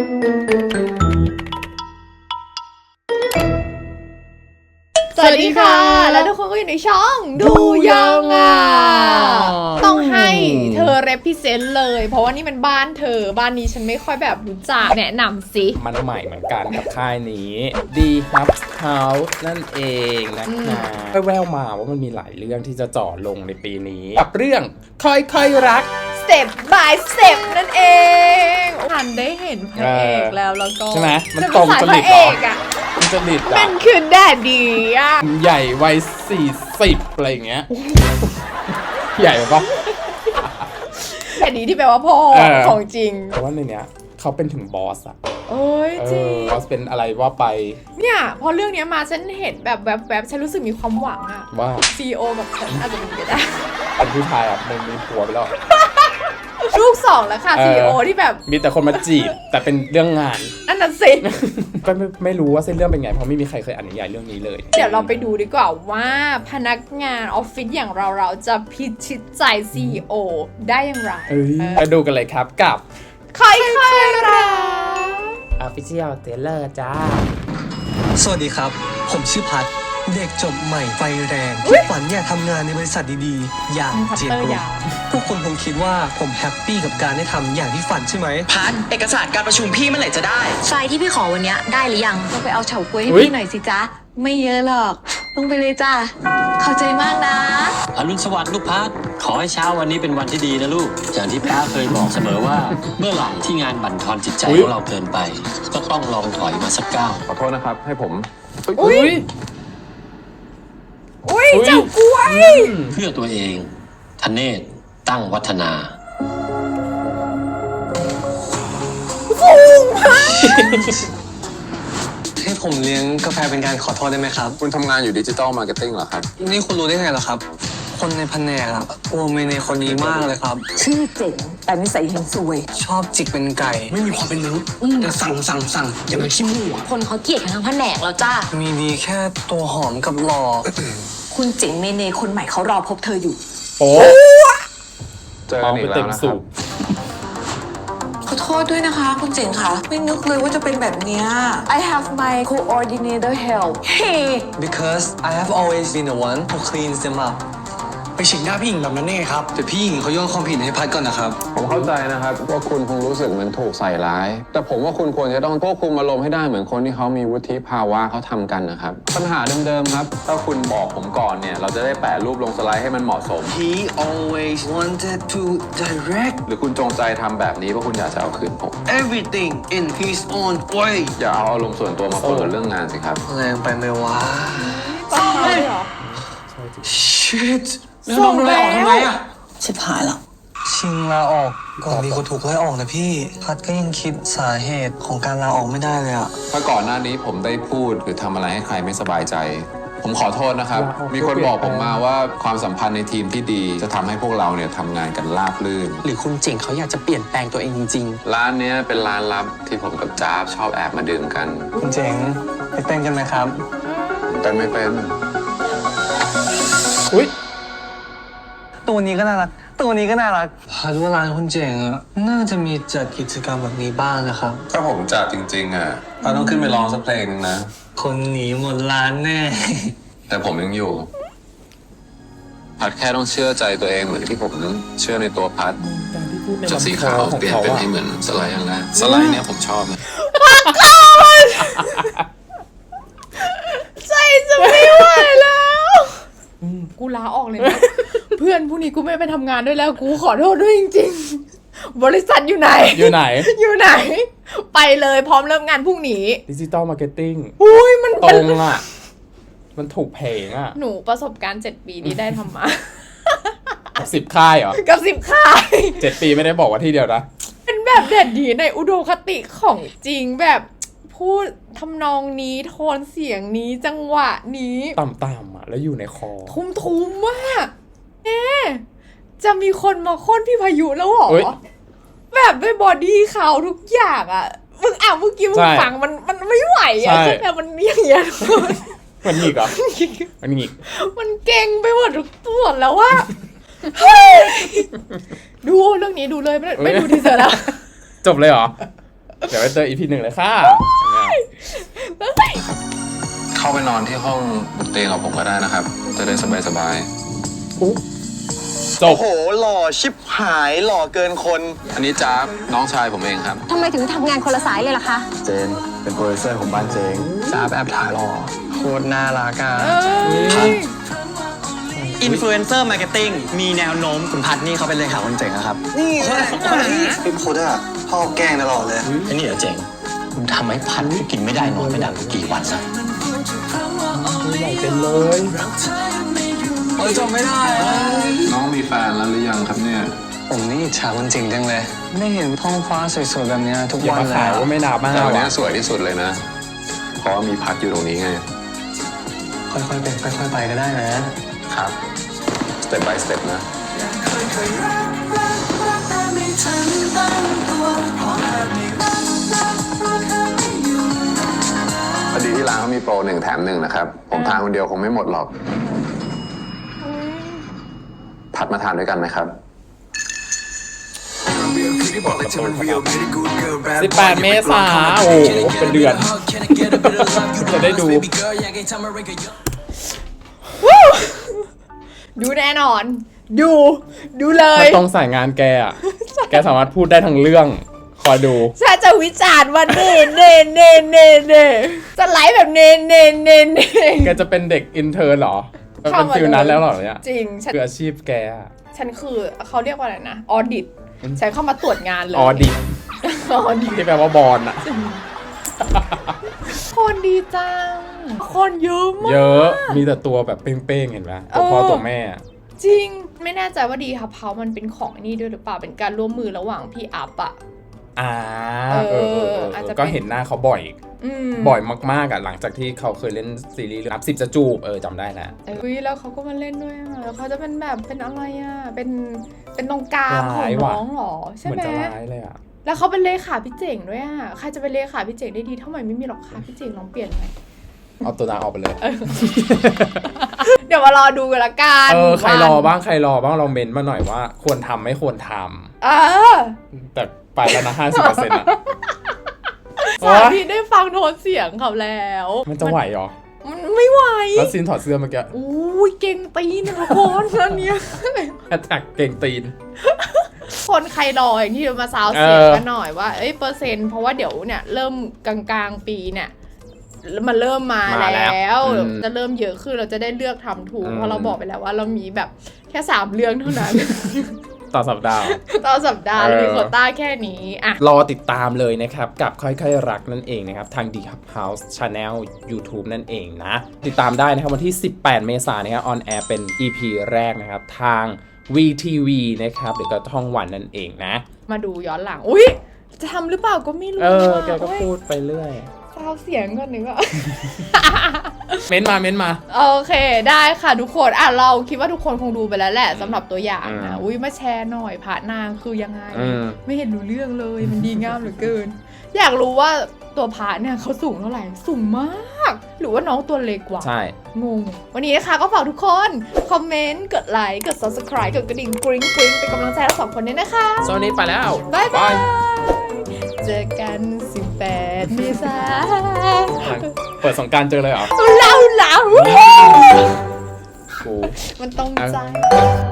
สวัสดีค่ะ แล้วทุกคนก็อยู่ในช่องดูยังอะ ต้องให้เธอ represent เลย เพราะว่านี่มันบ้านเธอ บ้านนี้ฉันไม่ค่อยแบบรู้จัก แนะนำสิ มันใหม่เหมือนกันกับค่ายนี้ดีฮับเฮาส์นั่นเองนะคะแววๆมาว่ามันมีหลายเรื่องที่จะเจ่อลงในปีนี้ กับเรื่องค่อยๆรัก step by step นั่นเอง ฉันได้เห็นพระเอกแล้วแล้วก็ใช่ไหมมันจะตรงสายจพริตระเหรเออกอะมันจะดิดมัอะนคือแดดดีอะใหญ่วัยสี่สิบอะไรอย่างเงี้ย ใหญ่ปะแดดดีที่แปลว่าพ่อเออของจริงแต่ว่าในเนี้ยเขาเป็นถึงบอสอะโอ้ยเอจริองบอสเป็นอะไรว่าไป เนี่ยพอเรื่องเนี้ยมาฉันเห็นแบบแบบแบบฉันรู้สึกมีความหวังอะว่าซีโอแบบฉันอาจจะเป็นไปได้เป็นผู้ชายอะมึงมีผัวไปแล้ว ลูกสองแล้วค่ะเออ ซีโอที่แบบมีแต่คนมาจีบ แต่เป็นเรื่องงาน นั่นน่ะสิ ก็ไม่ไม่รู้ว่าเส้นเรื่องเป็นไง เพราะไม่มีใครเคยอ่านนิยายเรื่องนี้เลยเดี๋ยวเราไปดูดีกว่าว่าพนักงานออฟฟิศอย่างเราเราจะพิชิตใจ CEO ได้อย่างไรเอ้ยเออไปดูกันเลยครับกับ ค่อยๆรัก Official Trailer จ้า สวัสดีครับ ผมชื่อพัด เด็กจบใหม่ไฟแรงที่ฝันอยากทำงานในบริษัทดีๆ อย่างพัตเจียเตอร์กรุ๊ยาวพวกคุณคงคิดว่าผมแฮปปี้กับการได้ทำอย่างที่ฝันใช่ไหมพันเอกสารการประชุมพี่เมื่อไหร่จะได้ไฟล์ที่พี่ขอวันเนี้ยได้หรือยังต้องไปเอาเฉาก๊วยให้อุ๊ยพี่หน่อยสิจ๊ะไม่เยอะหรอกต้องไปเลยจ้าเข้าใจมากนะอรุณสวัสดิ์ลูกพัดขอให้เช้าวันนี้เป็นวันที่ดีนะลูก อย่างที่ป้าเคยบอกเสมอว่า เมื่อไหร่ที่งานบั่นทอนจิตใจอุ๊ยของเราเกินไป ก็ต้องลองถอยมาสักก้าวขอโทษนะครับ ให้ผมอุ้ย อุ้ยอุ๊ยเจ้ากล้วย เพื่อตัวเองทเนศตั้งวัฒนาให้ผมเลี้ยงกาแฟเป็นการขอโทษได้ไหมครับ คุณทำงานอยู่ดิจิ t a ลมาร์เก็ตติ้งเหรอครับ นี่คุณรู้ได้ไงล่ะครับ คนในแผนกอะโอเมเนคนนี้มากเลยครับ ชื่อเจ๋งแต่นิสัยเฮงซวย ชอบจิกเป็นไก่ ไม่มีความเป็นมนุษย์แต่สั่งสั่งสั่งอย่างไรขี้มูกคนเขาเกลียดกันทั้งแผนกแล้วจ้า มีดีแค่ตัวหอมกับหล่อคุณเจ๋งเมเนคนใหม่เขารอพบเธออยู่ โอ้เจอมกัองนอีไปกแล้เต็วมนะคสูรับบขอโทษด้วยนะคะ คุณเจ๋งค่ะ ไม่นึกเลยว่าจะเป็นแบบเนี้ย I have my coordinator help Hey because I have always been the one who cleans them up ไปฉีกหน้าพี่หญิงแบบนั้นเองครับ แต่พี่หญิงเขาโยนความผิดให้พัดก่อนนะครับ ผมเข้าใจนะครับว่าคุณคงรู้สึกเหมือนถูกใส่ร้าย แต่ผมว่าคุณควรจะต้องควบคุมอารมณ์ให้ได้เหมือนคนที่เขามีวุฒิภาวะเขาทำกันนะครับ ปัญหาเดิมๆครับ ถ้าคุณบอกผมก่อนเนี่ย เราจะได้แปะรูปลงสไลด์ให้มันเหมาะสม He always wanted to direct หรือคุณจงใจทำแบบนี้เพราะคุณอยากจะเอาคืนผม everything in his own way อย่าเอาอารมณ์ส่วนตัวมาเปิดเรื่องงานสิครับ แรงไปไหมวะต้องเขาเลยเหรอ shit แล้วส่เรางไล่ออกแล้วทำไมอะ ชิบหายแล้วชิงลาออกก่อนดีกว่าถูกไล่ออกนะพี่ พัดก็ยังคิดสาเหตุของการลาออกไม่ได้เลยอะถ้าก่อนหน้านี้ผมได้พูดหรือทำอะไรให้ใครไม่สบายใจ ผมขอโทษนะครับลาออกมีคนบอกผมมาว่าความสัมพันธ์ในทีมที่ดีจะทำให้พวกเราเนี่ยทำงานกันราบรื่น หรือคุณเจ๋งเขาอยากจะเปลี่ยนแปลงตัวเองจริงร้านเนี้ยเป็นร้านลับที่ผมกับจ๊าบชอบแอบมาดื่มกันคุณเจ๋งไปเต้นกันไหมครับแต่ไม่เป็น อุ้ย ตัวนี้ก็น่ารัก ตัวนี้ก็น่ารักพัดว่าร้านคุณเจ๋งอะน่าจะมีจัดกิจกรรมแบบนี้บ้างนะครับ ถ้าผมจัดจริงๆอะเราต้องขึ้นไปร้องสักเพลงนึงนะ คนหนีหมดร้านแน่ แต่ผมยังอยู่ พัดแค่ต้องเชื่อใจตัวเองเหมือนที่ผมเชื่อในตัวพัดการที่พูดในจากสีลำคขาวอของเปลี่ยนเขาเป็นอะให้เหมือนสไลด์อย่างแรกสไลด์เนี่ยผมชอบนะใจจะไม่ไหวแล้ว กูลาออกเลยนะเพื่อนผู้นี้กูไม่ไปทำงานด้วยแล้ว กูขอโทษด้วยจริง ๆ บริษัทอยู่ไหน อยู่ไหนอยู่ไหน ไปเลยพร้อมเริ่มงานพรุ่งนี้ดิจิตอลมาร์เก็ตติ้งอุ้ยมันตรมันงอะ มันถูกเพลงอะหนูประสบการณ์เจ็ดปีที่ได้ทำมาสิบค่ายเหรอกับสิบค่าย เจ็ดปีไม่ได้บอกว่าที่เดียวนะ เป็นแบบเด็ดดีในอุดมคติของจริงแบบพูดทำนองนี้โทนเสียงนี้จังหวะนี้ ต่ำๆอะ แล้วอยู่ในคอ ทุ้มทุมๆมาก เอ๊ะจะมีคนมาโค่นพี่พายุแล้วเหรอเฮ้ยแบบด้วยบอดี้เขาทุกอย่างอะ มึงอะเมื่อกี้มึงใช่ฟังมันมันไม่ไหวอะใช่ ใช่ไหมมันอย่างเงี้ยทุกคน มันหงิกเหรอมันหงิกมันเก่งไปหมดทุกตัวแล้วว่า เฮ้ย ดูเรื่องนี้ดูเลยไม่ไม่ดูทีเซอร์แล้ว จบเลยเหรอ เดี๋ยวไปเจออีพีหนึ่งเลยค่ะเข้าไปนอนที่ห้องบนเตียงกับผมก็ได้นะครับ จะได้สบายสบาย จบโห หล่อชิบหายหล่อเกินคนๆอันนี้จ้าบน้องชายผมเองครับ ทำไมถึงทำงานคนละสายเลยล่ะคะ เจน เป็นโปรดิวเซอร์ของบ้านเจงจ้าบแอบถ่ายหล่อโคตรน่ารักอะอินฟลูเอนเซอร์มาร์เก็ตติ้งมีแนวโน้มคุณพัดนี่เขาเป็นเลขาคนเจ๋งนะครับ นี่ใช่พี่พุทธอะพ่อแกล้งตลอดเลย ไอ้นี่เหรอเจ๋งคุณทำให้พัดกินไม่ได้นอนไม่หลับกี่วันนะ ใหญ่เต็มเลย เออจำไม่ได้น้องมีแฟนแล้วหรือยังครับเนี่ย ผมนี่อิจฉาคนจริงจังเลย ไม่เห็นท้องฟ้าสวยๆแบบเนี้ยทุกอย่าวันมาเลขายยว่าไม่นาบ้าแต่วันนี้ว่ะสวยที่สุดเลยนะ เพราะว่ามีพัดอยู่ตรงนี้ไงค่อยๆเป็นค่อยๆไปก็ได้นะ ครับสเต็ป by สเต็ปนะ พอดีที่ร้านเขามีโปรหนึ่งแถมหนึ่งนะครับ ผมทานคนเดียวคงไม่หมดหรอก พัดมาทานด้วยกันไหมครับสิบแปดเมษาโอ้โหเป็นเดือน จะได้ดู ดูแน่นอน ดู ดูเลถ้ายต้องใส่งานแกอะ แกสามารถพูดได้ทั้งเรื่อง คอยดู ฉันจะวิจารณ์ว่าเน่เน่เน่เน่เน่จะไลฟ์แบบเน่เน่เน่เน่แกจะเป็นเด็กอินเทอร์เหรอ มันเป็นฟิลนั้นแล้วเหรอเนี่ยจริงฉันคืออาชีพแกอะฉันคือเขาเรียกว่าอะไรนะออดิตฉันเข้ามาตรวจงานเลยออดิตออดิตที่แปลว่าบอลอะคนดีจัง คนเยอะมาก เยอะมีแต่ตัวแบบเป้งๆเห็นไหมตัวพ่อเออตัวแม่อะจริงไม่แน่ใจว่าดีครับเพามันเป็นของนี่ด้วยหรือเปล่าเป็นการร่วมมือระหว่างพี่อัพอะอ่าเอเอออเออเอออาจจะเป็นก็เห็นหน้าเขาบ่อยอืม บ่อยมากๆอะหลังจากที่เขาเคยเล่นซีรีส์เรื่องนับสิบจะจูบเออจำได้แล้วเอ้ยแล้วเขาก็มาเล่นด้วยอะแล้วเขาจะเป็นแบบเป็นอะไรอะเป็นเป็นตรงกลางของร้ายว่ะน้องเหรอใช่เหมือนไหมจะร้ายเลยอะแล้วเขาเป็นเลขาพี่เจ๋งด้วยอะใครจะเป็นเลขาพี่เจ๋งได้ดีเท่าไหร่ไม่มีหรอกค่ะพี่เจ๋งลองเปลี่ยนไหมเอาตัวนางออกไปเลย เดี๋ยวมารอดูกันละกัน เออ ใครรอวันบ้าง ใครรอบ้างลองเมนต์มาหน่อยว่า ควรทำไม่ควรทเออำแต่ไปแล้วนะห้าสิบเปอร์เซ็นต์อะ สามีได้ฟังโทนเสียงเขาแล้ว มันจะไหวเหรอ มันไม่ไหว แล้วซีนถอดเสื้อเมื่อกี้อุ้ยเก่งตีนนะทุกคนอันเนี้ยแอตแทกเก่งตีน คนใครรออย่างที่จะมาซาวเสียงเออกันหน่อยว่า เอ้ยเปอร์เซ็นต์เพราะว่าเดี๋ยวเนี่ยเริ่มกลางๆปีเนี่ยมันเริ่มมาแล้ว จะเริ่มเยอะขึ้นเราจะได้เลือกทำถูกเพราะเราบอกไปแล้วว่าเรามีแบบแค่สามเรื่องเท่านั้น ต่อสัปดาห์ ต่อสัปดาห์เออมีโควต้าแค่นี้อะรอติดตามเลยนะครับ กับค่อยๆรักนั่นเองนะครับ ทาง The Hub House Channel YouTube นั่นเองนะ ติดตามได้นะครับ วันที่ 18 เมษายนนะครับ on air เป็น EP แรกนะครับ ทาง VTV นะครับหรือก็ท่องวันนั่นเองนะ มาดูย้อนหลัง อุ้ยจะทำหรือเปล่าก็ไม่รู้เอออะแกก็โอ๊ยพูดไปเรื่อย ซาวเสียงก่อนหนึ่งอะ เม้นมาเม้นมา โอเคได้ค่ะทุกคนอะเราคิดว่าทุกคนคงดูไปแล้วแหละสำหรับตัวอย่างนะอืมอุ้ยมาแชร์หน่อยพระนางคือยังไงอืมไม่เห็นรู้เรื่องเลยมันดีงามเหลือเกิน อยากรู้ว่าตัวพระเนี่ยเขาสูงเท่าไหร่สูงมาก หรือว่าน้องตัวเล็กกว่า ใช่ งง วันนี้นะคะก็ฝากทุกคน คอมเมนต์ กดไลค์ กด subscribe กดกระดิ่งกริ๊งกริ๊งเป็นกำลังใจให้เราสองคนด้วยนะคะโซนนี้ไปแล้ว บ๊ายบาย เจอกัน 18เมษายเปิดสงกรารเจอเลยเหรอนเล่าเล่า กู มันต้องใจเอา